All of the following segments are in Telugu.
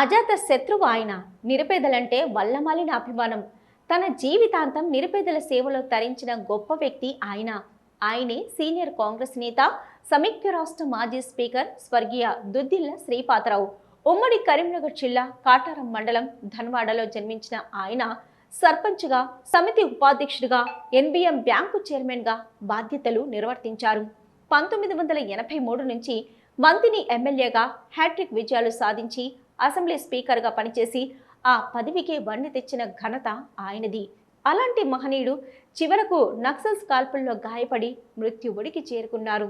అజాత శత్రువు ఆయన. నిరుపేదలంటే వల్లమాలిన అభిమానం. తన జీవితాంతం నిరుపేదల సేవలో తరించిన గొప్ప వ్యక్తి ఆయన. ఆయనే సీనియర్ కాంగ్రెస్ నేత సమైక్య రాష్ట్ర మాజీ స్పీకర్ స్వర్గీయ దుద్దిల్ల శ్రీపాతరావు ఉమ్మడి కరీంనగర్ జిల్లా కాటారం మండలం ధన్వాడలో జన్మించిన ఆయన సర్పంచ్గా సమితి ఉపాధ్యక్షుడిగా ఎన్బిఎం బ్యాంకు చైర్మన్గా బాధ్యతలు నిర్వర్తించారు. పంతొమ్మిది వందల ఎనభై మూడు నుంచి మంతిని ఎమ్మెల్యేగా హ్యాట్రిక్ విజయాలు సాధించి అసెంబ్లీ స్పీకర్గా పనిచేసి ఆ పదవికి వన్నె తెచ్చిన ఘనత ఆయనది. అలాంటి మహనీయుడు చివరకు నక్సల్స్ కాల్పుల్లో గాయపడి మృత్యువుడికి చేరుకున్నారు.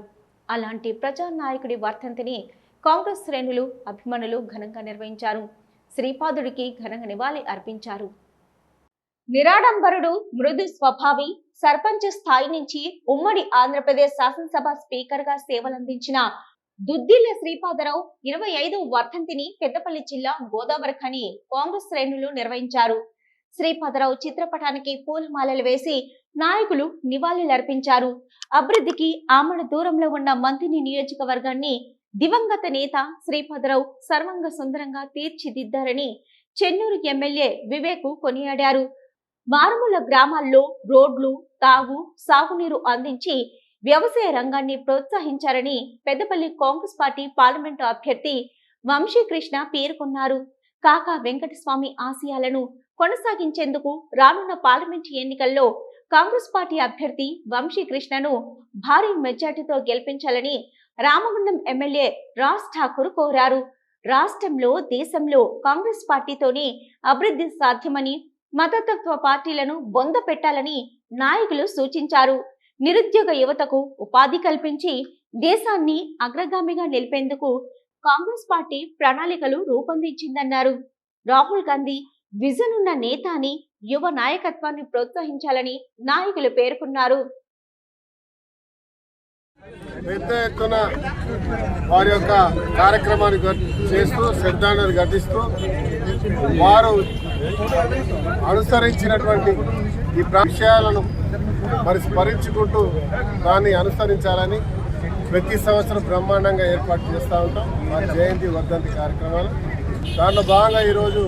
అలాంటి ప్రజానాయకుడి వర్ధంతిని కాంగ్రెస్ శ్రేణులు అభిమానులు ఘనంగా నిర్వహించారు. శ్రీపాదుడికి ఘనంగా నివాళి అర్పించారు. నిరాడంబరుడు మృదు స్వభావి సర్పంచ్ స్థాయి నుంచి ఉమ్మడి ఆంధ్రప్రదేశ్ శాసనసభ స్పీకర్గా సేవలందించిన దుద్దిల్ల శ్రీపాదరావు ఇరవై ఐదు వర్ధంతిని పెద్దపల్లి జిల్లా గోదావరిఖని కాంగ్రెస్ శ్రేణులు నిర్వహించారు. శ్రీపాదరావు చిత్రపటానికి పూలమాలలు వేసి నాయకులు నివాళులర్పించారు. అభివృద్ధికి ఆమడ దూరంలో ఉన్న మంత్రిని నియోజకవర్గాన్ని దివంగత నేత శ్రీపాదరావు సర్వంగ సుందరంగా తీర్చిదిద్దారని చెన్నూరు ఎమ్మెల్యే వివేక్ కొనియాడారు. మారుమూల గ్రామాల్లో రోడ్లు తాగు సాగునీరు అందించి వ్యవసాయ రంగాన్ని ప్రోత్సహించారని పెద్దపల్లి కాంగ్రెస్ పార్టీ పార్లమెంటు అభ్యర్థి వంశీకృష్ణ పేర్కొన్నారు. కాకా వెంకటస్వామి ఆశయాలను కొనసాగించేందుకు రానున్న పార్లమెంటు ఎన్నికల్లో కాంగ్రెస్ పార్టీ అభ్యర్థి వంశీకృష్ణను భారీ మెజార్టీతో గెలిపించాలని రామగుండం ఎమ్మెల్యే రాజ్ ఠాకూర్ కోరారు. రాష్ట్రంలో దేశంలో కాంగ్రెస్ పార్టీతోనే అభివృద్ధి సాధ్యమని మతతత్వ పార్టీలను బొంద పెట్టాలని నాయకులు సూచించారు. నిరుద్యోగ యువతకు ఉపాధి కల్పించి దేశాన్ని అగ్రగామిగా నిలిపేందుకు కాంగ్రెస్ పార్టీ ప్రణాళికలు రూపొందించిందన్నారు. రాహుల్ గాంధీ విజన్ ఉన్న నేత అని యువ నాయకత్వాన్ని ప్రోత్సహించాలని నాయకులు పేర్కొన్నారు. పెద్ద ఎత్తున వారి యొక్క కార్యక్రమాన్ని చేస్తూ శ్రద్ధాన్ని ఘటిస్తూ వారు అనుసరించినటువంటి ఈ విషయాలను మరి స్మరించుకుంటూ దాన్ని అనుసరించాలని ప్రతి సంవత్సరం బ్రహ్మాండంగా ఏర్పాటు చేస్తూ ఉంటాం. వారి జయంతి వర్ధంతి కార్యక్రమాలు. దాంట్లో భాగంగా ఈరోజు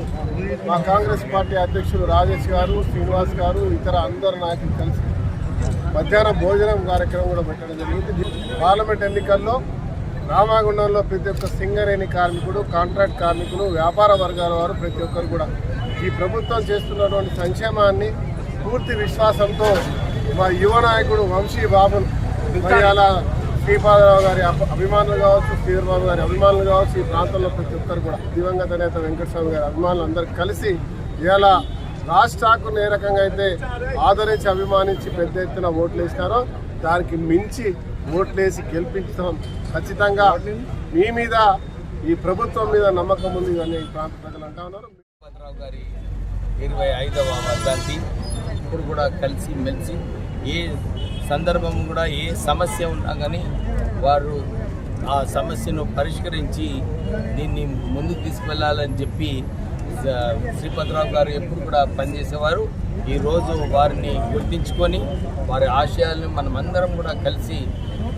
మా కాంగ్రెస్ పార్టీ అధ్యక్షులు రాజేష్ గారు శ్రీనివాస్ గారు ఇతర అందరు నాయకులు కలిసి మధ్యాహ్నం భోజనం కార్యక్రమం కూడా పెట్టడం జరిగింది. పార్లమెంట్ ఎన్నికల్లో రామాగుండంలో ప్రతి ఒక్క సింగరేణి కార్మికుడు కాంట్రాక్ట్ కార్మికులు వ్యాపార వర్గాల వారు ప్రతి ఒక్కరు కూడా ఈ ప్రభుత్వం చేస్తున్నటువంటి సంక్షేమాన్ని పూర్తి విశ్వాసంతో మా యువ నాయకుడు వంశీ బాబు మరి అలా శ్రీపాదరావు గారి అభిమానులు కావచ్చు శ్రీధర్బాబు గారి అభిమానులు కావచ్చు ఈ ప్రాంతంలో ప్రతి ఒక్కరు కూడా దివంగత నేత వెంకటస్వామి గారి అభిమానులు అందరూ కలిసి ఇలా రాష్ట్రాకు ఏ రకంగా అయితే ఆదరించి అభిమానించి పెద్ద ఎత్తున ఓట్లు వేసినారో దానికి మించి ఓట్లేసి గెలిపించడం ఖచ్చితంగా మీ మీద ఈ ప్రభుత్వం మీద నమ్మకం ఉంది అని ఈ ప్రాంత ప్రజలు అంటా ఉన్నారు. గారి ఇరవై ఐదవ వర్ధంతి. ఇప్పుడు కూడా కలిసి మెలిసి ఏ సందర్భం కూడా ఏ సమస్య ఉన్నా కానీ వారు ఆ సమస్యను పరిష్కరించి దీన్ని ముందుకు తీసుకెళ్ళాలని చెప్పి శ్రీపతిరావు గారు ఎప్పుడు కూడా పనిచేసేవారు. ఈరోజు వారిని గుర్తించుకొని వారి ఆశయాలను మనమందరం కూడా కలిసి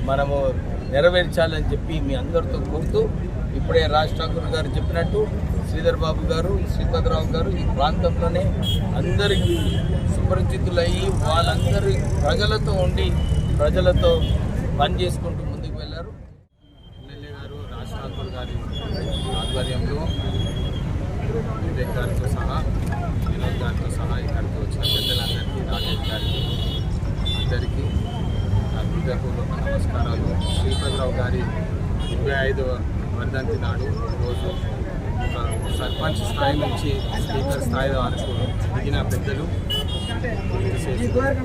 మనము నెరవేర్చాలని చెప్పి మీ అందరితో కోరుతూ ఇప్పుడే రాజ్ ఠాకూర్ గారు చెప్పినట్టు శ్రీధర్ బాబు గారు శ్రీపతిరావు గారు ఈ ప్రాంతంలోనే అందరికీ సుపరిచితులయ్యి వాళ్ళందరి ప్రజలతో ఉండి ప్రజలతో పని చేసుకుంటూ ముందుకు వెళ్ళారు. ఎమ్మెల్యే గారు రాజ్ ఠాకూర్ గారి ఆధ్వర్యంలో వివేక్ గారితో సహా వినోద్ గారితో సహా ఇక్కడికి వచ్చిన పెద్దలందరికీ రాజేష్ గారికి అందరికీ హృదయపూర్వక నమస్కారాలు. శ్రీపతిరావు గారి ఇరవై ఐదవ వర్ధంతి నాడు రోజు ఒక సర్పంచ్ స్థాయి నుంచి స్పీకర్ స్థాయి వరకు దిగిన పెద్దలు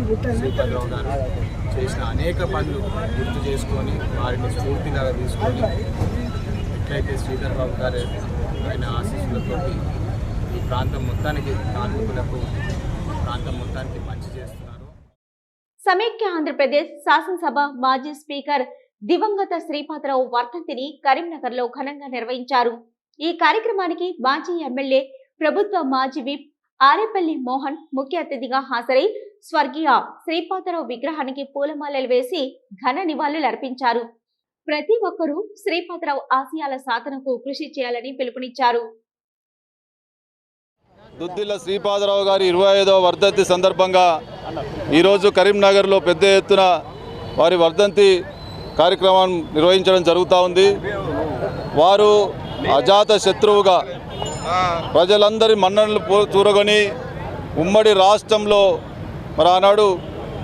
గుర్తు శ్రీపతిరావు గారు చేసిన అనేక పనులు గుర్తు చేసుకొని వారిని స్ఫూర్తిగా తీసుకొని ఎట్లయితే శ్రీధర్ బాబు గారు ఆయన ఆశీస్సులతో ఈ ప్రాంతం మొత్తానికి కార్మికులకు ప్రాంతం మొత్తానికి మంచి చేస్తున్నారు. సమైక్య ఆంధ్రప్రదేశ్ శాసనసభ మాజీ స్పీకర్ దివంగత శ్రీపాదరావు వర్ధంతిని కరీంనగర్లో ఘనంగా నిర్వహించారు. ఈ కార్యక్రమానికి మాజీ ఎమ్మెల్యే ప్రభుత్వ మాజీ విప్ ఆరేపల్లి మోహన్ ముఖ్య అతిథిగా హాజరై స్వర్గీయ శ్రీపాదరావు విగ్రహానికి పూలమాలలు వేసి ఘన నివాళులు అర్పించారు. ప్రతి ఒక్కరూ శ్రీపాదరావు ఆశయాల సాధనకు కృషి చేయాలని పిలుపునిచ్చారు. దుద్దిల్ల శ్రీపాదరావు గారి ఇరవై ఐదవ వర్ధంతి సందర్భంగా ఈరోజు కరీంనగర్లో పెద్ద ఎత్తున వారి వర్ధంతి కార్యక్రమం నిర్వహించడం జరుగుతూ ఉంది. వారు అజాత శత్రువుగా ప్రజలందరి మన్ననలు చూరగొని ఉమ్మడి రాష్ట్రంలో మరి ఆనాడు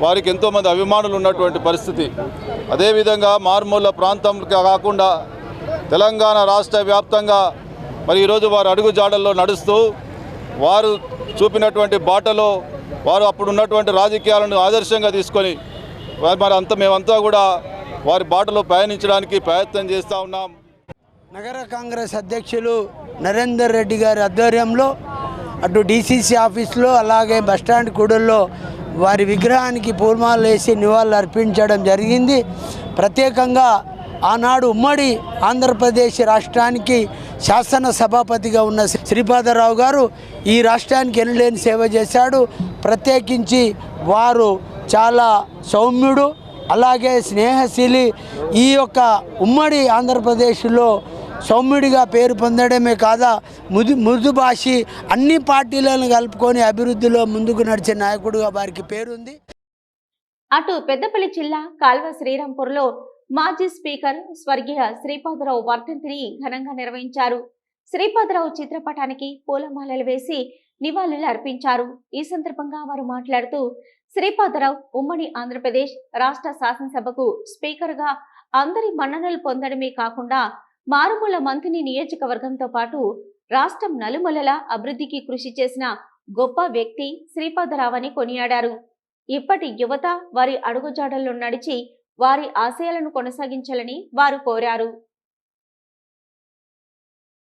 వారికి ఎంతోమంది అభిమానులు ఉన్నటువంటి పరిస్థితి. అదేవిధంగా మారుమూల ప్రాంతం కాకుండా తెలంగాణ రాష్ట్ర వ్యాప్తంగా మరి ఈరోజు వారు అడుగు జాడల్లో నడుస్తూ వారు చూపినటువంటి బాటలో వారు అప్పుడు ఉన్నటువంటి రాజకీయాలను ఆదర్శంగా తీసుకొని వారు మరి అంత మేమంతా కూడా వారి బాటలో పయనించడానికి ప్రయత్నం చేస్తూ ఉన్నాం. నగర కాంగ్రెస్ అధ్యక్షులు నరేందర్ రెడ్డి గారి ఆధ్వర్యంలో అటు డీసీసీ ఆఫీస్లో అలాగే బస్టాండ్ కూడల్లో వారి విగ్రహానికి పూర్మాలు వేసి నివాళులు అర్పించడం జరిగింది. ప్రత్యేకంగా ఆనాడు ఉమ్మడి ఆంధ్రప్రదేశ్ రాష్ట్రానికి శాసన సభాపతిగా ఉన్న శ్రీపాదరావు గారు ఈ రాష్ట్రానికి ఎనలేని సేవ చేశాడు. ప్రత్యేకించి వారు చాలా సౌమ్యుడు అలాగే స్నేహశీలి ఈ యొక్క ఉమ్మడి ఆంధ్రప్రదేశ్లో సౌమ్యుడిగా పేరు పొందడమే కాదా? ముదు మృదుభాషి అన్ని పార్టీలను కలుపుకొని అభివృద్ధిలో ముందుకు నడిచే నాయకుడుగా వారికి పేరుంది. అటు పెద్దపల్లి జిల్లా కాల్వ శ్రీరాంపూర్లో మాజీ స్పీకర్ స్వర్గీయ శ్రీపాదరావు వర్ధంతిని ఘనంగా నిర్వహించారు. శ్రీపాదరావు చిత్రపటానికి పూలమాలలు వేసి నివాళులు అర్పించారు. ఈ సందర్భంగా వారు మాట్లాడుతూ శ్రీపాదరావు ఉమ్మడి ఆంధ్రప్రదేశ్ రాష్ట్ర శాసనసభకు స్పీకర్గా అందరి మన్ననలు పొందడమే కాకుండా మారుమూల మంత్రిని నియోజకవర్గంతో పాటు రాష్ట్రం నలుమూలల అభివృద్ధికి కృషి చేసిన గొప్ప వ్యక్తి శ్రీపాదరావని అని కొనియాడారు. ఇప్పటి యువత వారి అడుగుజాడల్లో నడిచి వారి ఆశయాలను కొనసాగించాలని వారు కోరారు.